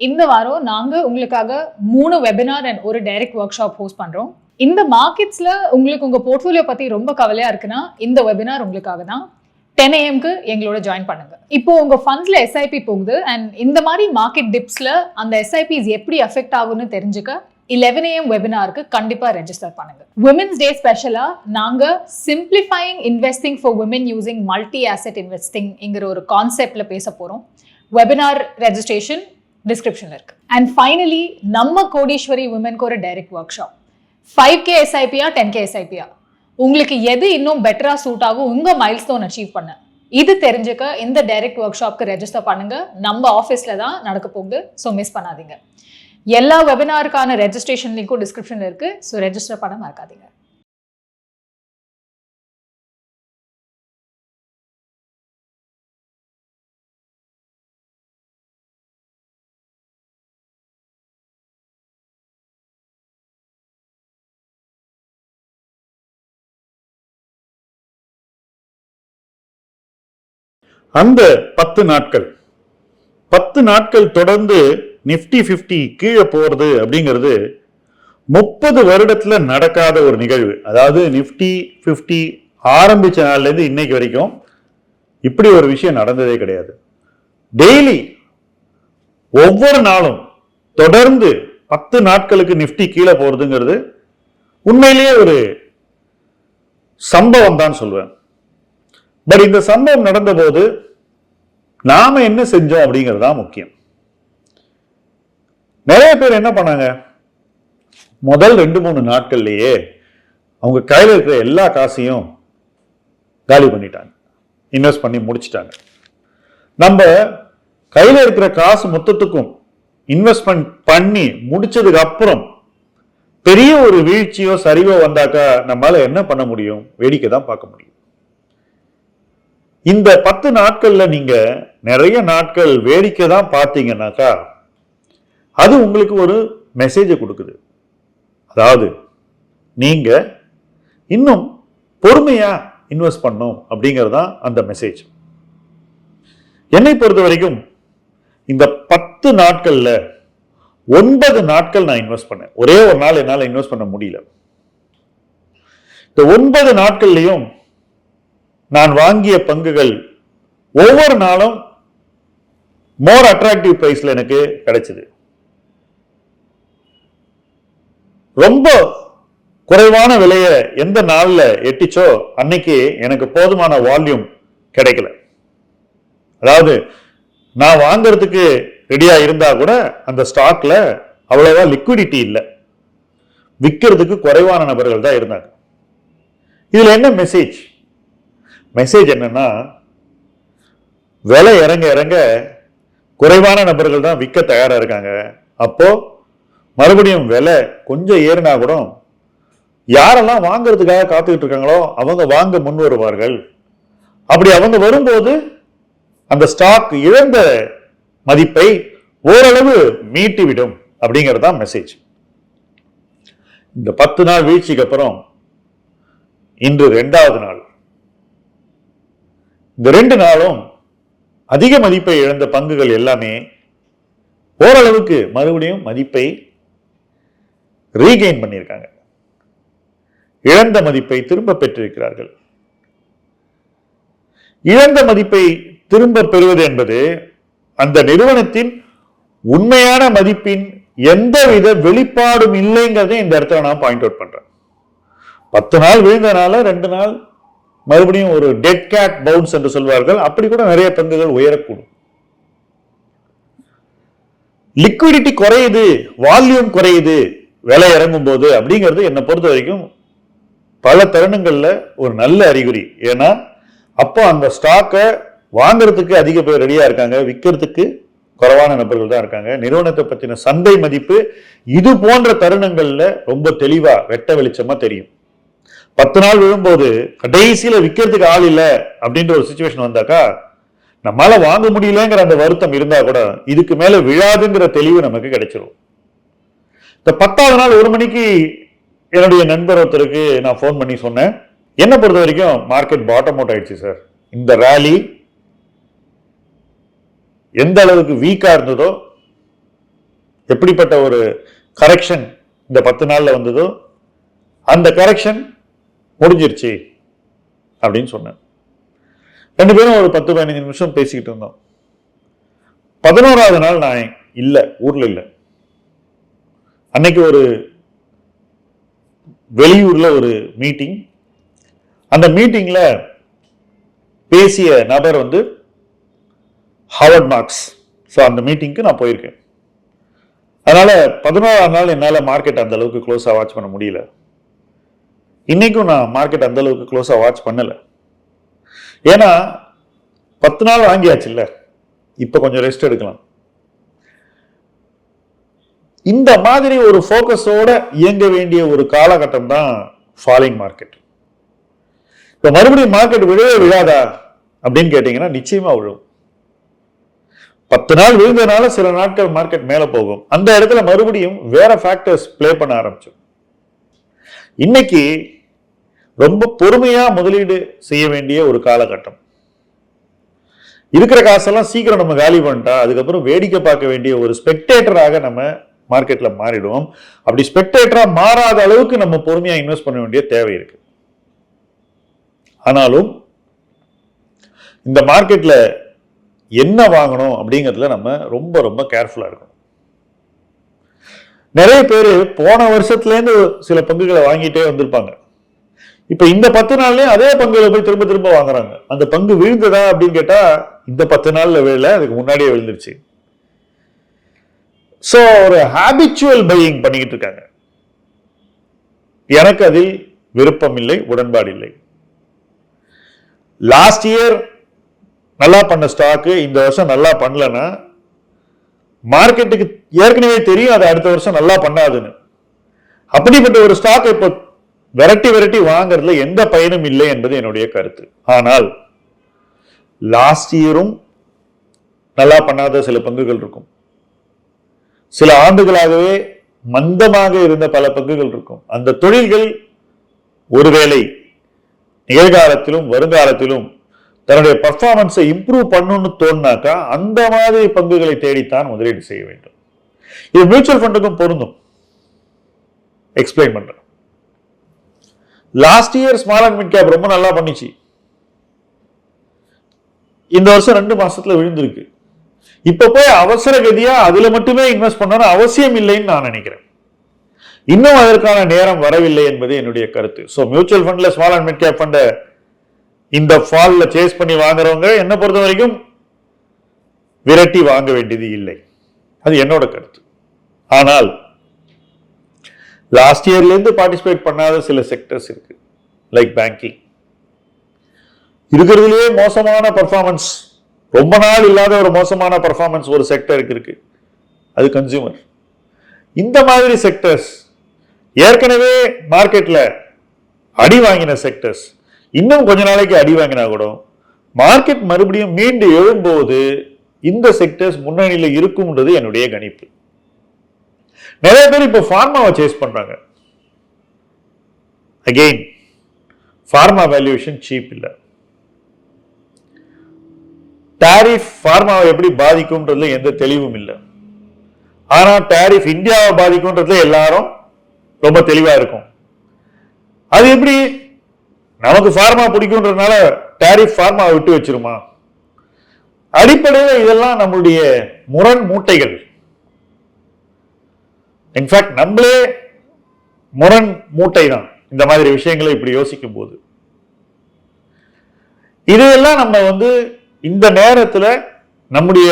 இந்த வாரம் நாங்கள் உங்களுக்காக மூணு வெபினார் அண்ட் ஒரு டைரக்ட் ஒர்க் ஷாப் ஹோஸ்ட் பண்ணுறோம் இந்த மார்க்கெட்ஸில் உங்களுக்கு உங்கள் போர்ட்ஃபோலியோ பற்றி ரொம்ப கவலையாக இருக்குன்னா இந்த வெபினார் உங்களுக்காக தான். டென் ஏஎம்க்கு எங்களோட ஜாயின் பண்ணுங்க. இப்போ உங்கள் ஃபண்ட்ஸில் எஸ்ஐபி போகுது அண்ட் இந்த மாதிரி மார்க்கெட் டிப்ஸில் அந்த எஸ்ஐபிஸ் எப்படி அஃபெக்ட் ஆகும்னு தெரிஞ்சுக்க 11 ஏஎம் வெபினாருக்கு கண்டிப்பாக ரெஜிஸ்டர் பண்ணுங்க. உமன்ஸ் டே ஸ்பெஷலாக நாங்கள் simplifying investing for women using multi asset இன்வெஸ்டிங்ங்கிற ஒரு கான்செப்டில் பேச போகிறோம் வெபினார் ரெஜிஸ்ட்ரேஷன் டிஸ்கிரிப்ஷனில் இருக்குது அண்ட் ஃபைனலி நம்ம கோடீஸ்வரி உமனுக்கு ஒரு direct workshop five K எஸ்ஐபியா டென் கே எஸ்ஐபியா உங்களுக்கு எது இன்னும் பெட்டரா சூட் ஆகும்? உங்க மைல்ஸ்டோன் அச்சீவ் பண்ண. இது தெரிஞ்சுக்க இந்த டைரக்ட் ஒர்க் ஷாப்க்கு ரெஜிஸ்டர் பண்ணுங்க. நம்ம ஆஃபீஸில் தான் நடக்க போகுது. ஸோ மிஸ் பண்ணாதீங்க. எல்லா வெபினாருக்கான ரெஜிஸ்ட்ரேஷன் லிங்க்கும் டிஸ்கிரிப்ஷனில் இருக்குது ஸோ ரெஜிஸ்டர் பண்ண மறக்காதீங்க. அந்த பத்து நாட்கள். பத்து நாட்கள் தொடர்ந்து நிஃப்டி 50 கீழே போறது அப்படிங்கிறது முப்பது வருடத்துல நடக்காத ஒரு நிகழ்வு. அதாவது நிஃப்டி 50 ஆரம்பிச்ச நாள்ல இருந்து இன்னைக்கு வரைக்கும் இப்படி ஒரு விஷயம் நடந்ததே கிடையாது. டெய்லி ஒவ்வொரு நாளும் தொடர்ந்து பத்து நாட்களுக்கு நிஃப்டி கீழே போறதுங்கிறது உண்மையிலேயே ஒரு சம்பவம் தான் சொல்வேன். பட் இந்த சம்பவம் நடந்தபோது நாம என்ன செஞ்சோம் அப்படிங்கிறது தான் முக்கியம். நிறைய பேர் என்ன பண்ணாங்க? முதல் ரெண்டு மூணு நாட்கள்லயே அவங்க கையில் இருக்கிற எல்லா காசையும் காலி பண்ணிட்டாங்க. இன்வெஸ்ட் பண்ணி முடிச்சிட்டாங்க. நம்ம கையில் இருக்கிற காசு மொத்தத்துக்கும் இன்வெஸ்ட்மெண்ட் பண்ணி முடிச்சதுக்கு அப்புறம் பெரிய ஒரு வீழ்ச்சியோ சரிவோ வந்தாக்கா நம்மளால என்ன பண்ண முடியும்? வேடிக்கை தான் பார்க்க முடியும். இந்த பத்து நாட்கள்ல நீங்க நிறைய நாட்கள் வேடிக்கை தான் பார்த்தீங்கன்னாக்கா அது உங்களுக்கு ஒரு மெசேஜை கொடுக்குது. அதாவது நீங்க இன்னும் பொறுமையா இன்வெஸ்ட் பண்ணும் அப்படிங்கிறது தான் அந்த மெசேஜ் என்னை பொறுத்த வரைக்கும் இந்த பத்து நாட்கள்ல ஒன்பது நாட்கள் நான் இன்வெஸ்ட் பண்ணேன். ஒரே ஒரு நாள் என்னால் இன்வெஸ்ட் பண்ண முடியல. இந்த ஒன்பது நாட்கள்லையும் நான் வாங்கிய பங்குகள் ஒவ்வொரு நாளும் மோர் அட்ராக்டிவ் பிரைஸ்ல எனக்கு கிடைச்சது. ரொம்ப குறைவான விலையை எந்த நாள்ல எட்டிச்சோ அன்னைக்கு எனக்கு போதுமான வால்யூம் கிடைக்கல. அதாவது நான் வாங்கிறதுக்கு ரெடியா இருந்தா கூட அந்த ஸ்டாக்ல அவ்வளவா லிக்விடிட்டி இல்லை. விற்கிறதுக்கு குறைவான நபர்கள் தான் இருந்தாங்க. இதுல என்ன மெசேஜ் மெசேஜ் என்னன்னா விலை இறங்க இறங்க குறைவான நபர்கள் தான் விற்க தயாரா இருக்காங்க. அப்போ மறுபடியும் விலை கொஞ்சம் ஏறினா கூட யாரெல்லாம் வாங்கிறதுக்காக காத்துக்கிட்டு இருக்காங்களோ அவங்க வாங்க முன் வருவார்கள். அப்படி அவங்க வரும்போது அந்த ஸ்டாக் இழந்த மதிப்பை ஓரளவு மீட்டிவிடும் அப்படிங்கிறது தான் மெசேஜ் இந்த பத்து நாள் வீழ்ச்சிக்கு அப்புறம் இன்று ரெண்டாவது நாள். இந்த ரெண்டு நாளும் அதிக மதிப்பை இழந்த பங்குகள் எல்லாமே ஓரளவுக்கு மறுபடியும் மதிப்பை ரீகெயின் பண்ணியிருக்காங்க. இழந்த மதிப்பை திரும்ப பெற்றிருக்கிறார்கள். இழந்த மதிப்பை திரும்ப பெறுவது என்பது அந்த நிறுவனத்தின் உண்மையான மதிப்பின் எந்தவித வெளிப்பாடும் இல்லைங்கிறதே இந்த இடத்துல நான் பாயிண்ட் அவுட் பண்றேன். பத்து நாள் விழுந்தனால ரெண்டு நாள் மறுபடியும் ஒரு டெட் கேட் பவுன்ஸ் என்று சொல்வார்கள். அப்படி கூட நிறைய பங்குகள் உயரக்கூடும். லிக்விடிட்டி குறையுது வால்யூம் குறையுது விலை இறங்கும் போது அப்படிங்கிறது என்னை பொறுத்த வரைக்கும் பல தருணங்களில் ஒரு நல்ல அறிகுறி. ஏன்னா அப்போ அந்த ஸ்டாக்கை வாங்குறதுக்கு அதிக பேர் ரெடியாக இருக்காங்க விற்கிறதுக்கு குறைவான நபர்கள் தான் இருக்காங்க. நிறுவனத்தை பற்றின சந்தை மதிப்பு இது போன்ற தருணங்களில் ரொம்ப தெளிவாக வெட்ட வெளிச்சமாக தெரியும். பத்து நாள் விழும்போது கடைசியில் விற்கிறதுக்கு ஆள் இல்லை அப்படின்ற ஒரு சுச்சுவேஷன் வந்தாக்கா நம்மளால் வாங்க முடியலங்கிற அந்த வருத்தம் இருந்தால் கூட இதுக்கு மேலே விழாதுங்கிற தெளிவு நமக்கு கிடைச்சிரும். இந்த பத்தாவது நாள் ஒரு மணிக்கு என்னுடைய நண்பர் ஒருத்தருக்கு நான் ஃபோன் பண்ணி சொன்னேன். என்ன பொறுத்த வரைக்கும் மார்க்கெட் பாட்டம் அவுட் ஆயிடுச்சு சார் இந்த ரேலி எந்த அளவுக்கு வீக்காக இருந்ததோ எப்படிப்பட்ட ஒரு கரெக்ஷன் இந்த பத்து நாளில் வந்ததோ அந்த கரெக்ஷன் முடிஞ்சிருச்சு அப்படின்னு சொன்னேன். ரெண்டு பேரும் ஒரு பத்து பதினஞ்சு நிமிஷம் பேசிக்கிட்டு இருந்தோம். பதினோராவது நாள் நான் இல்லை ஊரில் இல்லை. அன்னைக்கு ஒரு வெளியூரில் ஒரு மீட்டிங் அந்த மீட்டிங்கில் பேசிய நபர் வந்து ஹாவர்ட் மார்க்ஸ். ஸோ அந்த மீட்டிங்க்கு நான் போயிருக்கேன். அதனால் பதினோராம் நாள் என்னால் மார்க்கெட் அந்த அளவுக்கு க்ளோஸாக வாட்ச் பண்ண முடியல. இன்னைக்கும் நான் மார்க்கெட் அந்த அளவுக்கு க்ளோஸாக வாட்ச் பண்ணலை. ஏன்னா பத்து நாள் வாங்கியாச்சுல்ல? இப்போ கொஞ்சம் ரெஸ்ட் எடுக்கலாம். இந்த மாதிரி ஒரு ஃபோக்கஸோட இயங்க வேண்டிய ஒரு காலகட்டம் தான் ஃபாலிங் மார்க்கெட் இப்போ மறுபடியும் மார்க்கெட் விழவே விழாதா? அப்படின்னு கேட்டிங்கன்னா நிச்சயமாக விழும். பத்து நாள் விழுந்ததுனால சில நாட்கள் மார்க்கெட் மேலே போகும். அந்த இடத்துல மறுபடியும் வேற ஃபேக்டர்ஸ் ப்ளே பண்ண ஆரம்பிச்சோம் இன்னைக்கு ரொம்ப பொறுமையா முதலீடு செய்ய வேண்டிய ஒரு காலகட்டம். இருக்கிற காசெல்லாம் சீக்கிரம் நம்ம காலி பண்ணிட்டா அதுக்கப்புறம் வேடிக்கை பார்க்க வேண்டிய ஒரு ஸ்பெக்டேட்டராக நம்ம மார்க்கெட்ல மாறிடுவோம். அப்படி ஸ்பெக்டேட்டரா மாறாத அளவுக்கு நம்ம பொறுமையா இன்வெஸ்ட் பண்ண வேண்டிய தேவை இருக்கு. ஆனாலும் இந்த மார்க்கெட்ல என்ன வாங்கணும் அப்படிங்கிறதுல நம்ம ரொம்ப ரொம்ப கேர்ஃபுல்லா இருக்கணும். நிறைய பேர் போன வருஷத்துலேருந்து சில பங்குகளை வாங்கிட்டே வந்திருப்பாங்க. இப்ப இந்த பத்து நாள்லயும் அதே பங்குல போய் திரும்ப திரும்ப வாங்குறாங்க. அந்த பங்கு விழுந்ததா அப்படின்னு கேட்டா இந்த பத்து நாள்ல விழல அதுக்கு முன்னாடியே விழுந்துருச்சு. ஸோ ஒரு ஹாபிச்சுவல் பையிங் பண்ணிக்கிட்டு இருக்காங்க. எனக்கு அதில் விருப்பம் இல்லை உடன்பாடு இல்லை. லாஸ்ட் இயர் நல்லா பண்ண ஸ்டாக்கு இந்த வருஷம் நல்லா பண்ணலன்னா மார்க்கெட்டுக்கு ஏற்கனவே தெரியும் அது அடுத்த வருஷம் நல்லா பண்ணாதுன்னு. அப்படிப்பட்ட ஒரு ஸ்டாக் இப்போ விரட்டி விரட்டி வாங்குறதுல எந்த பயனும் இல்லை என்பது என்னுடைய கருத்து. ஆனால் லாஸ்ட் இயரும் நல்லா பண்ணாத சில பங்குகள் இருக்கும். சில ஆண்டுகளாகவே மந்தமாக இருந்த பல பங்குகள் இருக்கும். அந்த தொழில்கள் ஒருவேளை நிகழ்காலத்திலும் வருங்காலத்திலும் தன்னுடைய பர்ஃபார்மன்ஸை இம்ப்ரூவ் பண்ணணும்னு தோணுனாக்கா அந்த மாதிரி பங்குகளை தேடித்தான் முதலீடு செய்ய வேண்டும். இது மியூச்சுவல் ஃபண்டுக்கும் பொருந்தும். எக்ஸ்பிளைன் பண்றேன். Last year small and mid cap ரொம்ப நல்லா பண்ணிச்சு. இந்த வருஷம் ரெண்டு மாசத்துல விழுந்திருக்கு. இப்ப போய் அவசர கதியா அதுல மட்டுமே இன்வெஸ்ட் பண்ணணும் அவசியம் இல்லைன்னு நான் நினைக்கிறேன். இன்னும் அதற்கான நேரம் வரவில்லை என்பது என்னுடைய கருத்து. ஸோ மியூச்சுவல் ஃபண்ட்ல ஸ்மால் அண்ட் மிட் கேப் ஃபண்டை இந்த ஃபால்ல சேஸ் பண்ணி வாங்குறவங்க என்ன பொறுத்த வரைக்கும் விரட்டி வாங்க வேண்டியது இல்லை. அது என்னோட கருத்து. ஆனால் லாஸ்ட் இயர்லேருந்து பார்ட்டிசிபேட் பண்ணாத சில செக்டர்ஸ் இருக்கு. லைக் பேங்கிங் இருக்கிறதுலேயே மோசமான பர்ஃபார்மன்ஸ் ரொம்ப நாள் இல்லாத ஒரு மோசமான பர்ஃபார்மன்ஸ் ஒரு செக்டருக்கு இருக்கு. அது கன்சியூமர் இந்த மாதிரி செக்டர்ஸ் ஏற்கனவே மார்க்கெட்டில் அடி வாங்கின செக்டர்ஸ் இன்னும் கொஞ்ச நாளைக்கு அடி வாங்கினா கூட மார்க்கெட் மறுபடியும் மீண்டு எழும்போது இந்த செக்டர்ஸ் முன்னணியில் இருக்கும்ன்றது என்னுடைய கணிப்பு. நிறைய பேர் இப்போ ஃபார்மாவை சேஸ் பண்ணுறாங்க அகெயின் ஃபார்மா வேல்யூவேஷன் சீப் இல்லை. டாரிஃப் ஃபார்மாவை எப்படி பாதிக்கும்ன்றதுல எந்த தெளிவும் இல்லை. ஆனால் டாரிஃப் இந்தியாவை பாதிக்கும்ன்றதுல எல்லாரும் ரொம்ப தெளிவாக இருக்கும். அது எப்படி? நமக்கு ஃபார்மா பிடிக்கும்ன்றதுனால டாரிஃப் ஃபார்மாவை விட்டு வச்சிருமா? அடிப்படையில் இதெல்லாம் நம்மளுடைய முரண் மூட்டைகள் இன்ஃபேக்ட் நம்மளே முரண் மூட்டை தான் இந்த மாதிரி விஷயங்களை இப்படி யோசிக்கும் போது இதையெல்லாம் நம்ம வந்து இந்த நேரத்துல நம்முடைய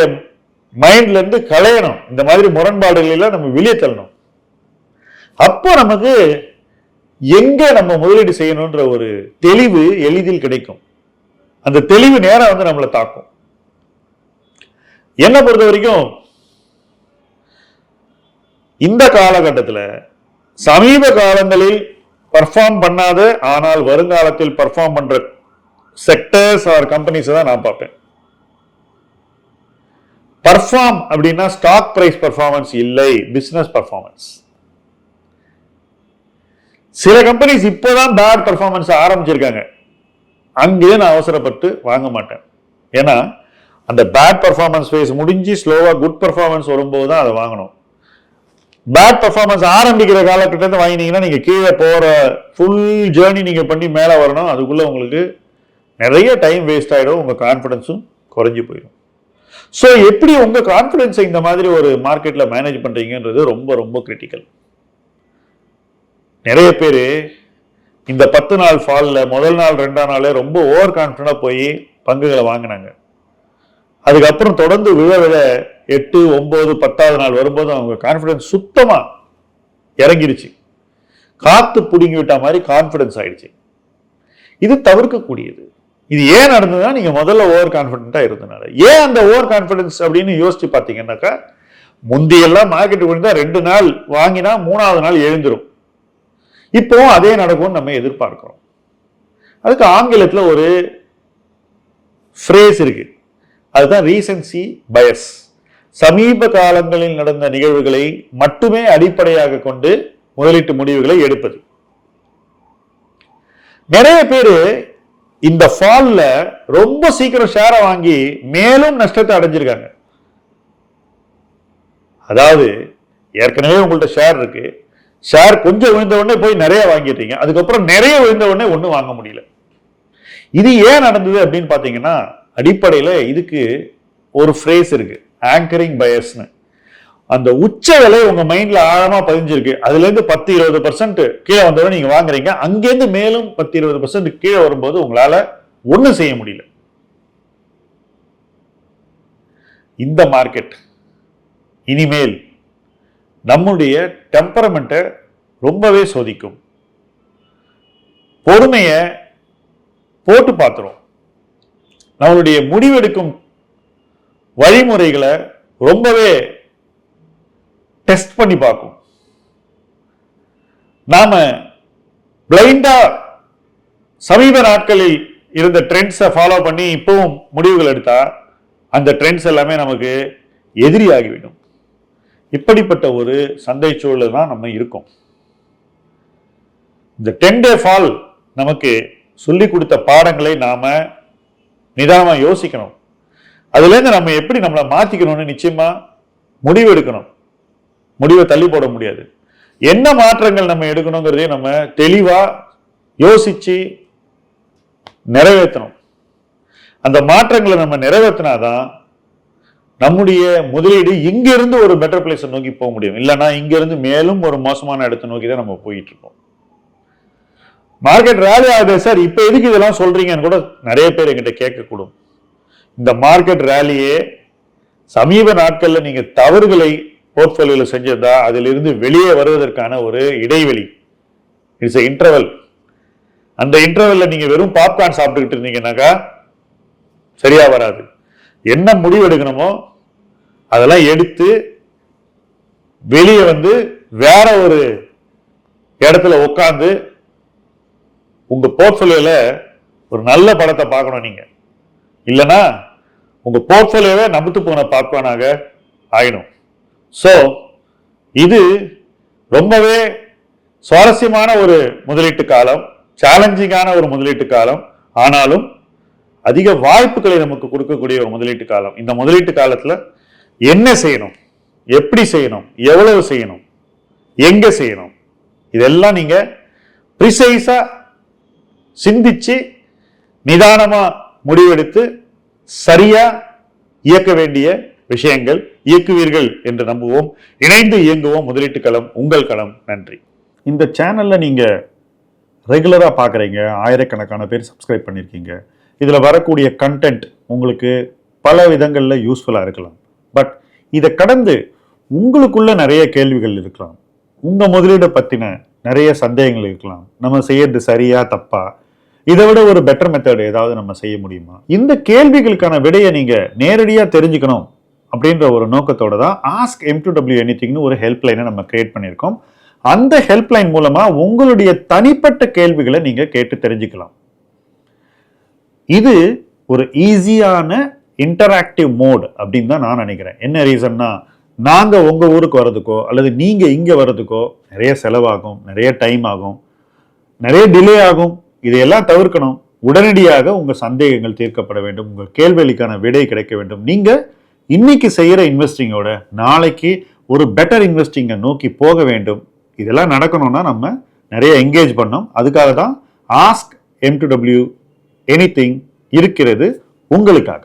மைண்ட்ல இருந்து களையணும். இந்த மாதிரி முரண்பாடுகள் எல்லாம் நம்ம வெளியே தள்ளணும். அப்போ நமக்கு எங்க நம்ம முதலீடு செய்யணும்ன்ற ஒரு தெளிவு எளிதில் கிடைக்கும். அந்த தெளிவு நேரம் வந்து நம்மளை தாக்கும். என்ன பொறுத்த வரைக்கும் இந்த காலகட்டத்தில் சமீப காலங்களில் பர்ஃபார்ம் பண்ணாத ஆனால் வருங்காலத்தில் பர்ஃபார்ம் பண்ற செக்டர்ஸ் ஆர் கம்பெனிஸ் தான் நான் பார்ப்பேன். பர்ஃபார்ம் அப்படின்னா ஸ்டாக் பிரைஸ் பர்ஃபார்மன்ஸ் இல்லை பிசினஸ் பர்ஃபார்மன்ஸ் சில கம்பெனிஸ் இப்போதான் பேட் பர்ஃபார்மன்ஸ் ஆரம்பிச்சிருக்காங்க. அங்கே நான் அவசரப்பட்டு வாங்க மாட்டேன். ஏன்னா அந்த பேட் பர்ஃபார்மன்ஸ் ஃபேஸ் முடிஞ்சு ஸ்லோவாக குட் பர்ஃபார்மன்ஸ் வரும்போது தான் அதை வாங்கணும். பேட் பர்ஃபார்மன்ஸ் ஆரம்பிக்கிற காலகட்டத்தை வாங்கினீங்கன்னா நீங்க கீழே போற ஃபுல் ஜேர்னி நீங்க பண்ணி மேலே வரணும். அதுக்குள்ள உங்களுக்கு நிறைய டைம் வேஸ்ட் ஆகிடும் உங்க கான்ஃபிடன்ஸும் குறைஞ்சி போயிடும். ஸோ எப்படி உங்க கான்ஃபிடன்ஸை இந்த மாதிரி ஒரு மார்க்கெட்ல மேனேஜ் பண்றீங்கன்றது ரொம்ப ரொம்ப கிரிட்டிக்கல் நிறைய பேர் இந்த பத்து நாள் ஃபாலில் முதல் நாள் ரெண்டாம் நாளே ரொம்ப ஓவர் கான்ஃபிடண்டாக போய் பங்குகளை வாங்கினாங்க. அதுக்கப்புறம் தொடர்ந்து விழ விழ எட்டு ஒம்பது பத்தாவது நாள் வரும்போது அவங்க கான்ஃபிடன்ஸ் சுத்தமாக இறங்கிருச்சு. காத்து பிடுங்கி விட்ட மாதிரி கான்ஃபிடன்ஸ் ஆயிடுச்சு. இது தவிர்க்கக்கூடியது. இது ஏன் நடந்ததுன்னா நீங்கள் முதல்ல ஓவர் கான்ஃபிடென்ட்டாக இருந்தனால. ஏன் அந்த ஓவர் கான்ஃபிடன்ஸ் அப்படின்னு யோசிச்சு பார்த்தீங்கன்னாக்கா முந்தியெல்லாம் மார்க்கெட் விழுந்தா ரெண்டு நாள் வாங்கினா மூணாவது நாள் எழுந்துரும். இப்போவும் அதே நடக்கும்னு நம்ம எதிர்பார்க்கிறோம். அதுக்கு ஆங்கிலத்தில் ஒரு ஃப்ரேஸ் இருக்கு. அதுதான் ரீசன்சி பயஸ் சமீப காலங்களில் நடந்த நிகழ்வுகளை மட்டுமே அடிப்படையாக கொண்டு முதலீட்டு முடிவுகளை எடுப்பது. நிறைய பேர் இந்த ஃபால்ல ரொம்ப சீக்கிரம் ஷேரை வாங்கி மேலும் நஷ்டத்தை அடைஞ்சிருக்காங்க. அதாவது ஏற்கனவே உங்கள்ட்ட ஷேர் இருக்கு. ஷேர் கொஞ்சம் விழுந்த உடனே போய் நிறைய வாங்கிட்டீங்க. அதுக்கப்புறம் நிறைய விழுந்த உடனே ஒன்றும் வாங்க முடியல. இது ஏன் நடந்தது அப்படின்னு பார்த்தீங்கன்னா அடிப்படையில் இதுக்கு ஒரு ஃப்ரேஸ் இருக்கு. ஆங்கரிங் பயஸ்னு அந்த உச்ச விலை உங்க மைண்ட்ல ஆழமா பதிஞ்சிருக்கு. அதுல இருந்து பத்து இருபது பர்சன்ட் கீழே வந்தவரை நீங்க வாங்குறீங்க. அங்கேருந்து மேலும் பத்து இருபது பர்சன்ட் கீழே வரும்போது உங்களால ஒண்ணும் செய்ய முடியல. இந்த மார்க்கெட் இனிமேல் நம்முடைய டெம்பரமெண்ட்டை ரொம்பவே சோதிக்கும். பொறுமையை போட்டு பார்த்துரும். நம்மளுடைய முடிவெடுக்கும் வழிமுறைகளை ரொம்பவே டெஸ்ட் பண்ணி பார்க்கும். நாம பிளைண்டா சமீப நாட்களில் இருந்த ட்ரெண்ட்ஸை ஃபாலோ பண்ணி இப்பவும் முடிவுகள் எடுத்தா அந்த ட்ரெண்ட்ஸ் எல்லாமே நமக்கு எதிரியாகிவிடும் இப்படிப்பட்ட ஒரு சந்தை சூழல் தான் நம்ம இருக்கோம். இந்த டென் டே ஃபால் நமக்கு சொல்லி கொடுத்த பாடங்களை நாம நிதானமாக யோசிக்கணும். அதுலேருந்து நம்ம எப்படி நம்மளை மாத்திக்கணும்னு நிச்சயமா முடிவு எடுக்கணும். முடிவை தள்ளி போட முடியாது. என்ன மாற்றங்கள் நம்ம எடுக்கணுங்கிறதையும் நம்ம தெளிவாக யோசிச்சு நிறைவேற்றணும். அந்த மாற்றங்களை நம்ம நிறைவேற்றினாதான் நம்முடைய முதலீடு இங்கிருந்து ஒரு பெட்டர் பிளேஸை நோக்கி போக முடியும். இல்லைன்னா இங்கிருந்து மேலும் ஒரு மோசமான இடத்தை நோக்கி தான் நம்ம போயிட்டு இருக்கோம். மார்க்கெட் ரேலி ஆகுது சார் இப்போ எதுக்கு இதெல்லாம் சொல்றீங்கன்னு கூட நிறைய பேர் என்கிட்ட கேட்கக்கூடும். இந்த மார்க்கெட் ரேலியே சமீப நாட்களில் நீங்க தவறுகளை போர்ட்ஃபோலியோல செஞ்சிருந்தா அதிலிருந்து வெளியே வருவதற்கான ஒரு இடைவெளி. இட்ஸ் இன்டர்வல் அந்த இன்டர்வல்ல நீங்க வெறும் பாப்கார்ன் சாப்பிட்டுக்கிட்டு இருந்தீங்கன்னாக்கா சரியா வராது. என்ன முடிவு எடுக்கணுமோ அதெல்லாம் எடுத்து வெளியே வந்து வேற ஒரு இடத்துல உட்காந்து உங்க போர்ட்ஃபோலியோல ஒரு நல்ல படத்தை பார்க்கணும் நீங்க. இல்லைன்னா உங்கள் போர்ட்ஃபோலியோவே நம்புத்து போன பார்ப்பானாக ஆயிடும் ஸோ இது ரொம்பவே சுவாரஸ்யமான ஒரு முதலீட்டு காலம் சேலஞ்சிங்கான ஒரு முதலீட்டு காலம். ஆனாலும் அதிக வாய்ப்புகளை நமக்கு கொடுக்கக்கூடிய ஒரு முதலீட்டு காலம். இந்த முதலீட்டு காலத்தில் என்ன செய்யணும்? எப்படி செய்யணும்? எவ்வளவு செய்யணும்? எங்கே செய்யணும்? இதெல்லாம் நீங்கள் ப்ரிசைஸாக சிந்திச்சு நிதானமாக முடிவெடுத்து சரியா இயக்க வேண்டிய விஷயங்கள் இயக்குவீர்கள் என்று நம்புவோம். இணைந்து இயங்குவோம். முதலீட்டு களம் உங்கள் களம். நன்றி. இந்த சேனலில் நீங்கள் ரெகுலராக பார்க்குறீங்க ஆயிரக்கணக்கான பேர் சப்ஸ்கிரைப் பண்ணியிருக்கீங்க இதில் வரக்கூடிய கண்டென்ட் உங்களுக்கு பல விதங்களில் யூஸ்ஃபுல்லாக இருக்கலாம். பட் இதை கடந்து உங்களுக்குள்ள நிறைய கேள்விகள் இருக்கலாம். உங்கள் முதலீடை பற்றின நிறைய சந்தேகங்கள் இருக்கலாம். நம்ம செய்யறது சரியா தப்பா? இதை விட ஒரு பெட்டர் மெத்தட் ஏதாவது நம்ம செய்ய முடியுமா? இந்த கேள்விகளுக்கான விடையை நீங்கள் நேரடியாக தெரிஞ்சுக்கணும் அப்படின்ற ஒரு நோக்கத்தோட தான் ஆஸ்க் எம் டு டபிள்யூ எனிதிங்னு ஒரு ஹெல்ப்லைனை நம்ம கிரியேட் பண்ணியிருக்கோம். அந்த ஹெல்ப்லைன் மூலமாக உங்களுடைய தனிப்பட்ட கேள்விகளை நீங்கள் கேட்டு தெரிஞ்சுக்கலாம். இது ஒரு ஈஸியான இன்டராக்டிவ் மோட் அப்படின்னு தான் நான் நினைக்கிறேன். என்ன ரீசன்னா நாங்கள் உங்கள் ஊருக்கு வர்றதுக்கோ அல்லது நீங்கள் இங்கே வர்றதுக்கோ நிறைய செலவாகும் நிறைய டைம் ஆகும் நிறைய டிலே ஆகும். இதையெல்லாம் தவிர்க்கணும். உடனடியாக உங்கள் சந்தேகங்கள் தீர்க்கப்பட வேண்டும். உங்கள் கேள்விகளுக்கான விடை கிடைக்க வேண்டும். நீங்கள் இன்னைக்கு செய்கிற இன்வெஸ்டிங்கோட நாளைக்கு ஒரு பெட்டர் இன்வெஸ்டிங்கை நோக்கி போக வேண்டும். இதெல்லாம் நடக்கணும்னா நம்ம நிறைய என்கேஜ் பண்ணோம். அதுக்காக தான் ask M to W any இருக்கிறது உங்களுக்காக.